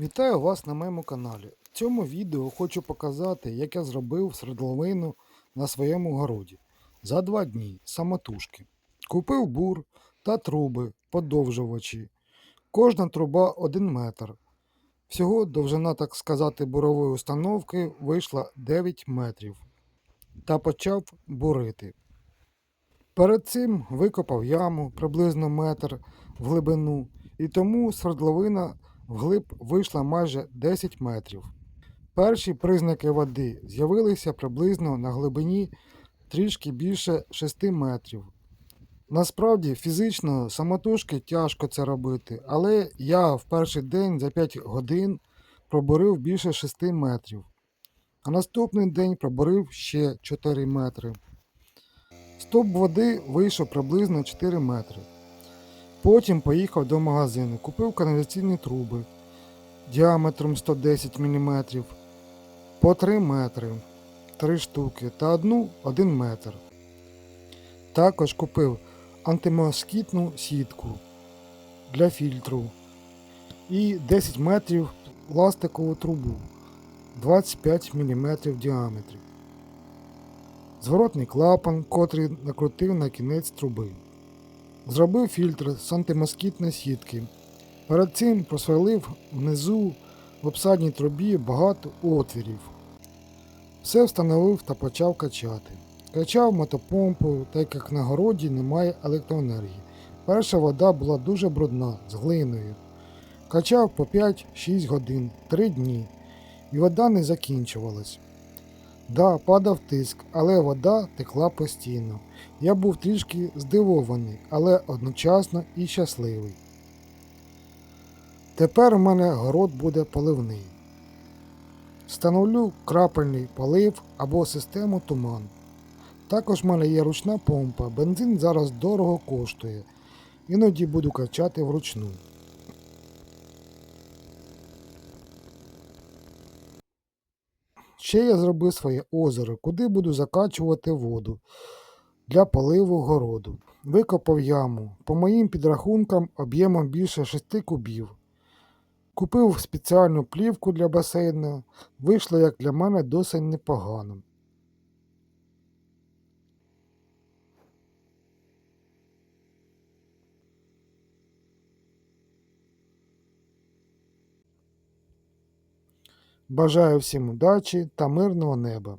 Вітаю вас на моєму каналі. В цьому відео хочу показати, як я зробив свердловину на своєму городі за два дні самотужки. Купив бур та труби, подовжувачі. Кожна труба 1 метр. Всього довжина, так сказати, бурової установки вийшла 9 метрів. Та почав бурити. Перед цим викопав яму приблизно метр в глибину, і тому свердловина вглиб вийшла майже 10 метрів. Перші признаки води з'явилися приблизно на глибині трішки більше 6 метрів. Насправді фізично самотужки тяжко це робити, але я в перший день за 5 годин пробурив більше 6 метрів. А наступний день пробурив ще 4 метри. Стоп води вийшов приблизно 4 метри. Потім поїхав до магазину, купив каналізаційні труби діаметром 110 мм по 3 метри, 3 штуки та одну 1 метр. Також купив антимоскітну сітку для фільтру і 10 метрів пластикову трубу 25 мм в діаметрі. Зворотний клапан, котрий накрутив на кінець труби. Зробив фільтр з антимоскітної сітки. Перед цим просверлив внизу в обсадній трубі багато отвірів. Все встановив та почав качати. Качав мотопомпою, так як на городі немає електроенергії. Перша вода була дуже брудна, з глиною. Качав по 5-6 годин, 3 дні, і вода не закінчувалась. Да, падав тиск, але вода текла постійно. Я був трішки здивований, але одночасно і щасливий. Тепер у мене город буде поливний. Встановлю крапельний полив або систему туман. Також в мене є ручна помпа, бензин зараз дорого коштує. Іноді буду качати вручну. Ще я зробив своє озеро, куди буду закачувати воду для поливу городу. Викопав яму. По моїм підрахункам об'ємом більше 6 кубів. Купив спеціальну плівку для басейну. Вийшло, як для мене, досить непогано. Бажаю всім удачі та мирного неба.